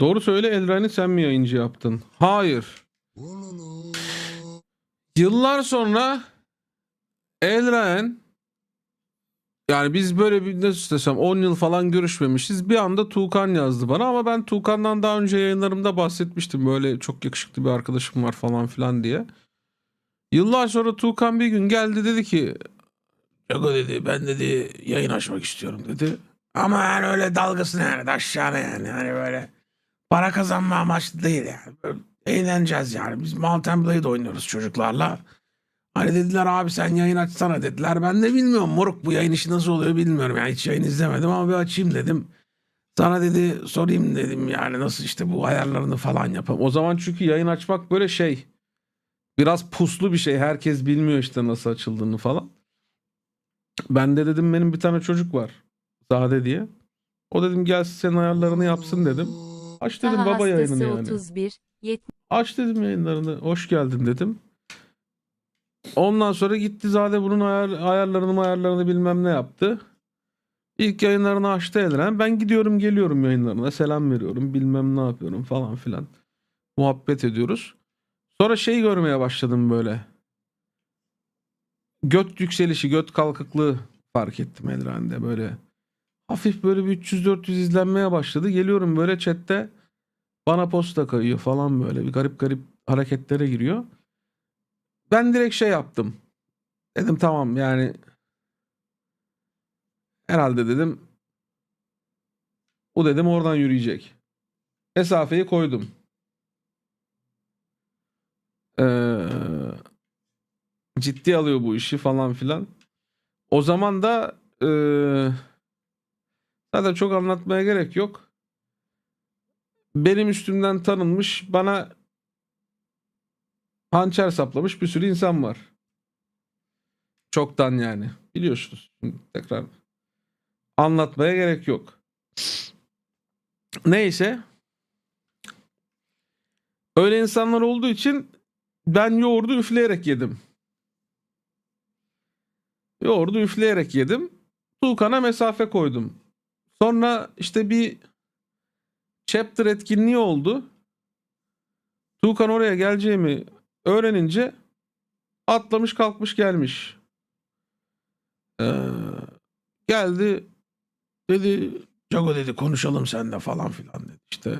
Doğru söyle Elren'i sen mi yayıncı yaptın? Hayır. Yıllar sonra Elren yani biz böyle bir nasıl desem 10 yıl falan görüşmemişiz. Bir anda Tuğkan yazdı bana ama ben Tuğkan'dan daha önce yayınlarımda bahsetmiştim. Böyle çok yakışıklı bir arkadaşım var falan filan diye. Yıllar sonra Tuğkan bir gün geldi dedi ki Yago dedi ben dedi yayın açmak istiyorum dedi. Ama yani öyle dalgasına yani aşağıya yani hani böyle para kazanma amaçlı değil yani. Böyle eğleneceğiz yani. Biz Mountain Blade oynuyoruz çocuklarla. Hani dediler abi sen yayın açsana dediler. Ben de bilmiyorum moruk bu yayın işi nasıl oluyor bilmiyorum. Yani hiç yayın izlemedim ama bir açayım dedim. Sana dedi sorayım dedim yani nasıl işte bu ayarlarını falan yapalım. O zaman çünkü yayın açmak böyle şey biraz puslu bir şey. Herkes bilmiyor işte nasıl açıldığını falan. Ben de dedim benim bir tane çocuk var. Zade diye. O dedim gelsin senin ayarlarını yapsın dedim. Aç dedim Daha baba yayınını hastası yani. 31, 70 Aç dedim yayınlarını. Hoş geldin dedim. Ondan sonra gitti Zade bunun ayar, ayarlarını ayarlarını bilmem ne yaptı. İlk yayınlarını açtı Elren. Ben gidiyorum geliyorum yayınlarına. Selam veriyorum. Bilmem ne yapıyorum falan filan. Muhabbet ediyoruz. Sonra şey görmeye başladım böyle. Göt yükselişi, göt kalkıklığı fark ettim Elren'de böyle. Hafif böyle bir 300-400 izlenmeye başladı. Geliyorum böyle chatte bana posta kayıyor falan böyle bir garip garip hareketlere giriyor. Ben direkt şey yaptım. Dedim tamam yani herhalde dedim o dedim oradan yürüyecek. Mesafeyi koydum. Ee, ciddi alıyor bu işi falan filan. O zaman da ee, zaten çok anlatmaya gerek yok benim üstümden tanınmış bana hançer saplamış bir sürü insan var. Çoktan yani. Biliyorsunuz. Tekrar anlatmaya gerek yok. Neyse. Öyle insanlar olduğu için ben yoğurdu üfleyerek yedim. Yoğurdu üfleyerek yedim. Tuğkan'a mesafe koydum. Sonra işte bir chapter etkinliği oldu. Tuğkan oraya geleceğimi öğrenince atlamış kalkmış gelmiş. Ee, geldi dedi Jago dedi konuşalım seninle falan filan dedi işte.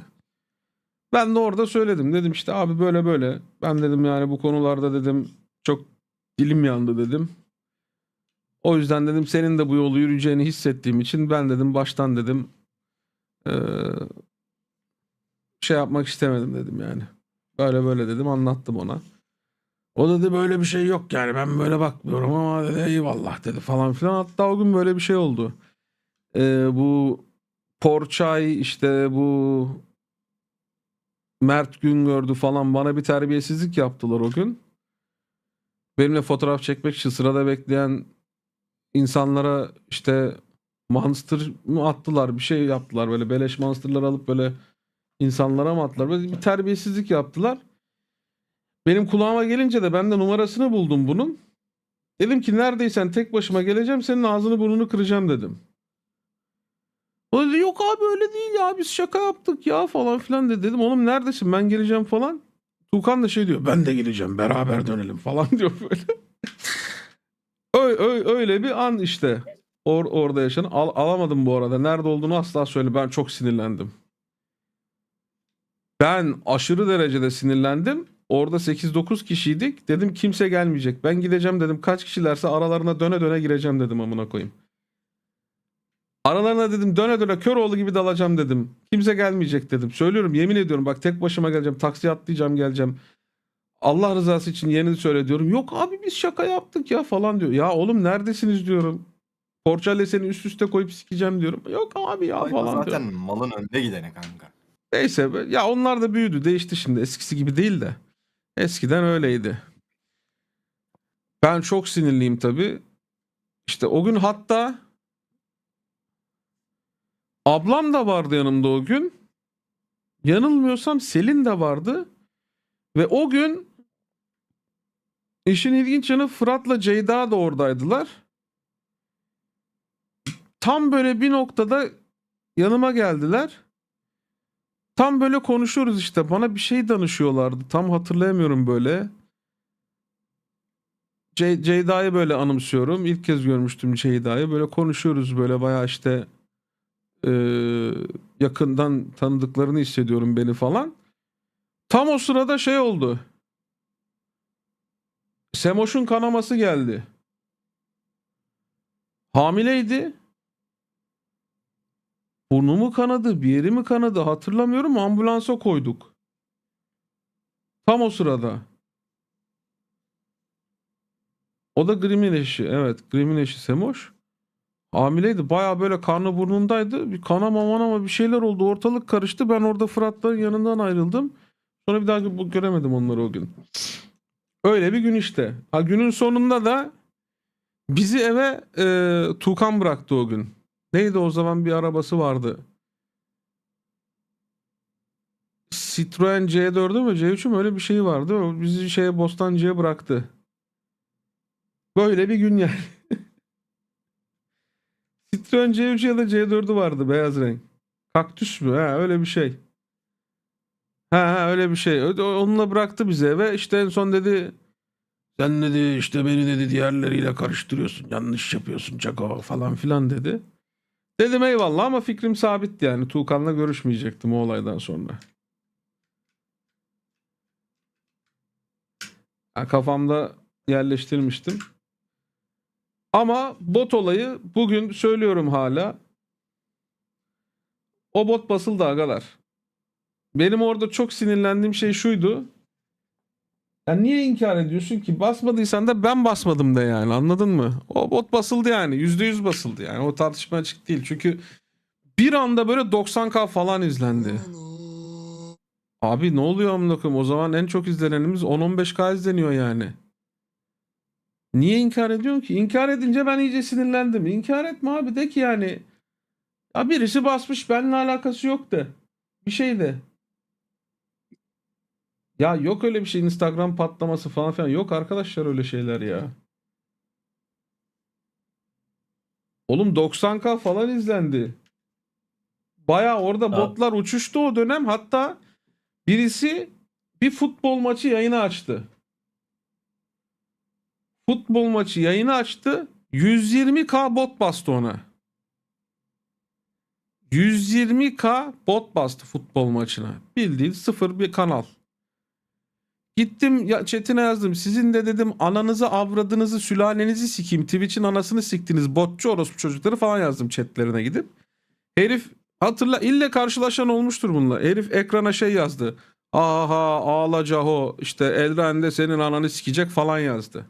Ben de orada söyledim dedim işte abi böyle böyle ben dedim yani bu konularda dedim çok dilim yandı dedim. O yüzden dedim senin de bu yolu yürüyeceğini hissettiğim için ben dedim baştan dedim şey yapmak istemedim dedim yani. Böyle böyle dedim anlattım ona. O dedi böyle bir şey yok yani ben böyle bakmıyorum ama dedi eyvallah dedi falan filan. Hatta o gün böyle bir şey oldu. Ee, bu Porçay işte bu Mert Güngördü falan bana bir terbiyesizlik yaptılar o gün. Benimle fotoğraf çekmek için sırada bekleyen insanlara işte monster mı attılar bir şey yaptılar böyle beleş monsterlar alıp böyle insanlara mı attılar? Böyle bir terbiyesizlik yaptılar. Benim kulağıma gelince de ben de numarasını buldum bunun. Dedim ki neredeysen tek başıma geleceğim senin ağzını burnunu kıracağım dedim. O dedi yok abi öyle değil ya biz şaka yaptık ya falan filan dedi. Dedim oğlum neredesin ben geleceğim falan. Tuğkan da şey diyor ben de geleceğim beraber dönelim falan diyor böyle. Öyle, öyle, bir an işte. Or, orada yaşanan. Al, alamadım bu arada. Nerede olduğunu asla söyle. Ben çok sinirlendim. Ben aşırı derecede sinirlendim. Orada 8-9 kişiydik. Dedim kimse gelmeyecek. Ben gideceğim dedim. Kaç kişilerse aralarına döne döne gireceğim dedim amına koyayım. Aralarına dedim döne döne kör oğlu gibi dalacağım dedim. Kimse gelmeyecek dedim. Söylüyorum yemin ediyorum bak tek başıma geleceğim. Taksiye atlayacağım geleceğim. Allah rızası için yeni söyle diyorum. Yok abi biz şaka yaptık ya falan diyor. Ya oğlum neredesiniz diyorum. Porçayla seni üst üste koyup sikeceğim diyorum. Yok abi ya Ay, falan diyor. zaten malın önde gidene kanka. Neyse ya onlar da büyüdü değişti şimdi eskisi gibi değil de. Eskiden öyleydi. Ben çok sinirliyim tabii. İşte o gün hatta ablam da vardı yanımda o gün. Yanılmıyorsam Selin de vardı. Ve o gün işin ilginç yanı Fırat'la Ceyda da oradaydılar. Tam böyle bir noktada yanıma geldiler. tam böyle konuşuyoruz işte. Bana bir şey danışıyorlardı. Tam hatırlayamıyorum böyle. Ce- Ceyda'yı böyle anımsıyorum. İlk kez görmüştüm Ceyda'yı. Böyle konuşuyoruz böyle bayağı işte e, yakından tanıdıklarını hissediyorum beni falan. Tam o sırada şey oldu. Semoş'un kanaması geldi. Hamileydi. Burnu mu kanadı, bir yeri mi kanadı hatırlamıyorum. Ambulansa koyduk. Tam o sırada. O da Grim'in eşi. Evet, Grim'in eşi Semoş. Hamileydi. Baya böyle karnı burnundaydı. Bir kanama manama bir şeyler oldu. Ortalık karıştı. Ben orada Fırat'ların yanından ayrıldım. Sonra bir daha gö- göremedim onları o gün. Öyle bir gün işte. Ha günün sonunda da bizi eve e, Tuğkan bıraktı o gün. Neydi o zaman bir arabası vardı. Citroen C4'ü mü C3'ü mü öyle bir şey vardı. O bizi şeye Bostancı'ya bıraktı. Böyle bir gün yani. Citroen C3 ya da C4'ü vardı beyaz renk. Kaktüs mü? Ha öyle bir şey. Ha, ha öyle bir şey. Onunla bıraktı bize eve. İşte en son dedi sen dedi işte beni dedi diğerleriyle karıştırıyorsun. Yanlış yapıyorsun Çako falan filan dedi. Dedim eyvallah ama fikrim sabitti yani. Tuğkan'la görüşmeyecektim o olaydan sonra. Ha, kafamda yerleştirmiştim. Ama bot olayı bugün söylüyorum hala. O bot basıldı agalar. Benim orada çok sinirlendiğim şey şuydu. Ya niye inkar ediyorsun ki? Basmadıysan da ben basmadım da yani anladın mı? O bot basıldı yani. %100 basıldı yani. O tartışma açık değil. Çünkü bir anda böyle 90k falan izlendi. Abi ne oluyor amına? O zaman en çok izlenenimiz 10-15k izleniyor yani. Niye inkar ediyorsun ki? İnkar edince ben iyice sinirlendim. İnkar etme abi de ki yani ya birisi basmış benimle alakası yok de. Bir şey de. Ya yok öyle bir şey Instagram patlaması falan filan. Yok arkadaşlar öyle şeyler ya. Oğlum 90k falan izlendi. Baya orada botlar uçuştu o dönem. Hatta birisi bir futbol maçı yayını açtı. Futbol maçı yayını açtı. 120k bot bastı ona. 120k bot bastı futbol maçına. Bildiğin sıfır bir kanal. Gittim ya chatine yazdım. Sizin de dedim ananızı avradınızı sülalenizi sikeyim. Twitch'in anasını siktiniz. Botçu orospu çocukları falan yazdım chatlerine gidip. Herif hatırla ille karşılaşan olmuştur bununla. Herif ekrana şey yazdı. Aha ağla caho işte Elren de senin ananı sikecek falan yazdı.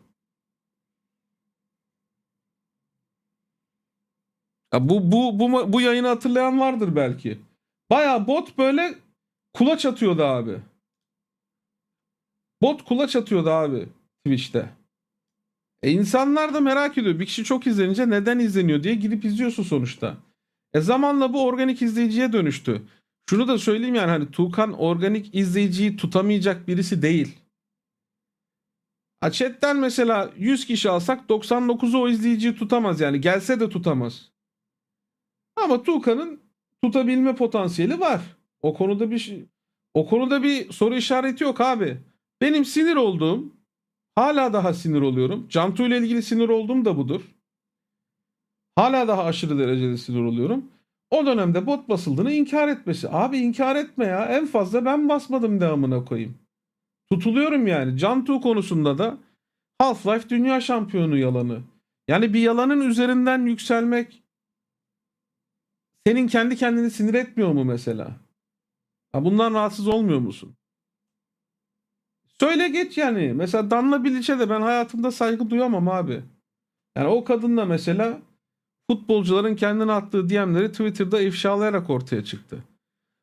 Ya bu, bu, bu, bu yayını hatırlayan vardır belki. Baya bot böyle kulaç atıyordu abi. Bot kulaç atıyordu abi Twitch'te. E insanlar da merak ediyor. Bir kişi çok izlenince neden izleniyor diye gidip izliyorsun sonuçta. E zamanla bu organik izleyiciye dönüştü. Şunu da söyleyeyim yani hani Tuğkan organik izleyiciyi tutamayacak birisi değil. Ha chatten mesela 100 kişi alsak 99'u o izleyiciyi tutamaz yani. Gelse de tutamaz. Ama Tuğkan'ın tutabilme potansiyeli var. O konuda bir şey- o konuda bir soru işareti yok abi. Benim sinir olduğum hala daha sinir oluyorum. Cantu ile ilgili sinir olduğum da budur. Hala daha aşırı derecede sinir oluyorum. O dönemde bot basıldığını inkar etmesi. Abi inkar etme ya. En fazla ben basmadım de amına koyayım. Tutuluyorum yani. Cantu konusunda da Half-Life dünya şampiyonu yalanı. Yani bir yalanın üzerinden yükselmek senin kendi kendini sinir etmiyor mu mesela? Ha bundan rahatsız olmuyor musun? Söyle geç yani. Mesela Danla Bilic'e de ben hayatımda saygı duyamam abi. Yani o kadın da mesela futbolcuların kendine attığı DM'leri Twitter'da ifşalayarak ortaya çıktı.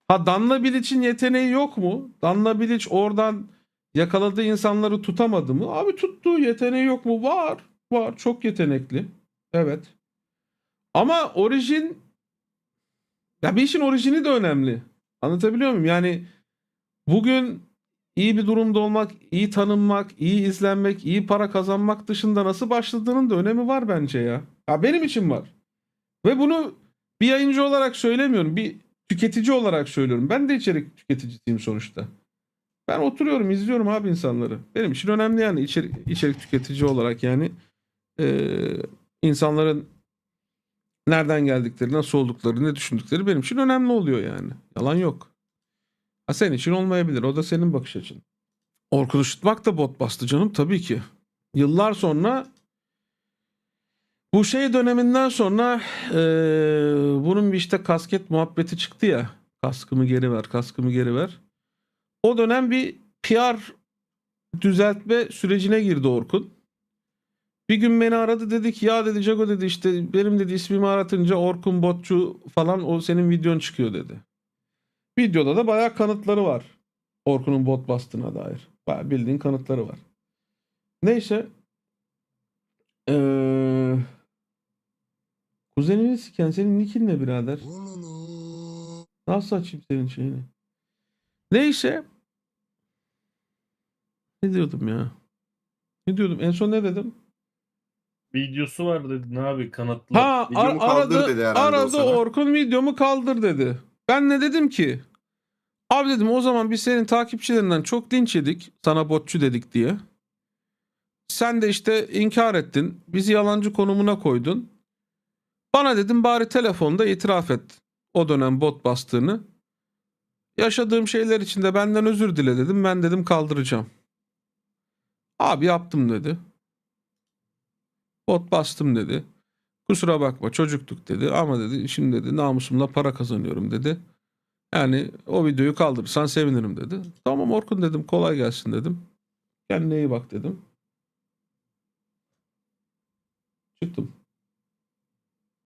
Ha Danla Bilic'in yeteneği yok mu? Danla Bilic oradan yakaladığı insanları tutamadı mı? Abi tuttuğu yeteneği yok mu? Var. Var. Çok yetenekli. Evet. Ama orijin ya bir işin orijini de önemli. Anlatabiliyor muyum? Yani bugün iyi bir durumda olmak, iyi tanınmak, iyi izlenmek, iyi para kazanmak dışında nasıl başladığının da önemi var bence ya. Ya benim için var. Ve bunu bir yayıncı olarak söylemiyorum. Bir tüketici olarak söylüyorum. Ben de içerik tüketicisiyim sonuçta. Ben oturuyorum, izliyorum abi insanları. Benim için önemli yani içerik, içerik tüketici olarak yani eee, insanların nereden geldikleri, nasıl oldukları, ne düşündükleri benim için önemli oluyor yani. Yalan yok. Ha senin için olmayabilir. O da senin bakış açın. Orkun Işıtmak da bot bastı canım tabii ki. Yıllar sonra bu şey döneminden sonra eee, bunun bir işte kasket muhabbeti çıktı ya. Kaskımı geri ver, kaskımı geri ver. O dönem bir PR düzeltme sürecine girdi Orkun. Bir gün beni aradı dedi ki ya dedi Jago dedi işte benim dedi ismimi aratınca Orkun Botçu falan o senin videon çıkıyor dedi. Videoda da bayağı kanıtları var. Orkun'un bot bastığına dair. Bayağı bildiğin kanıtları var. Neyse. Ee, kuzenini siken senin nickin ne birader? Nasıl açayım senin şeyini? Neyse. Ne diyordum ya? Ne diyordum? En son ne dedim? Videosu var dedin abi kanıtlı. Ha ar- Videomu kaldır aradı, dedi herhalde o aradı sana. Orkun videomu kaldır dedi. Ben ne dedim ki? Abi dedim o zaman biz senin takipçilerinden çok linç yedik. Sana botçu dedik diye. Sen de işte inkar ettin. Bizi yalancı konumuna koydun. Bana dedim bari telefonda itiraf et. O dönem bot bastığını. Yaşadığım şeyler için de benden özür dile dedim. Ben dedim kaldıracağım. Abi yaptım dedi. Bot bastım dedi. Kusura bakma çocuktuk dedi ama dedi şimdi dedi namusumla para kazanıyorum dedi. Yani o videoyu kaldırırsan sevinirim dedi. Tamam Orkun dedim kolay gelsin dedim. Kendine iyi bak dedim. Çıktım.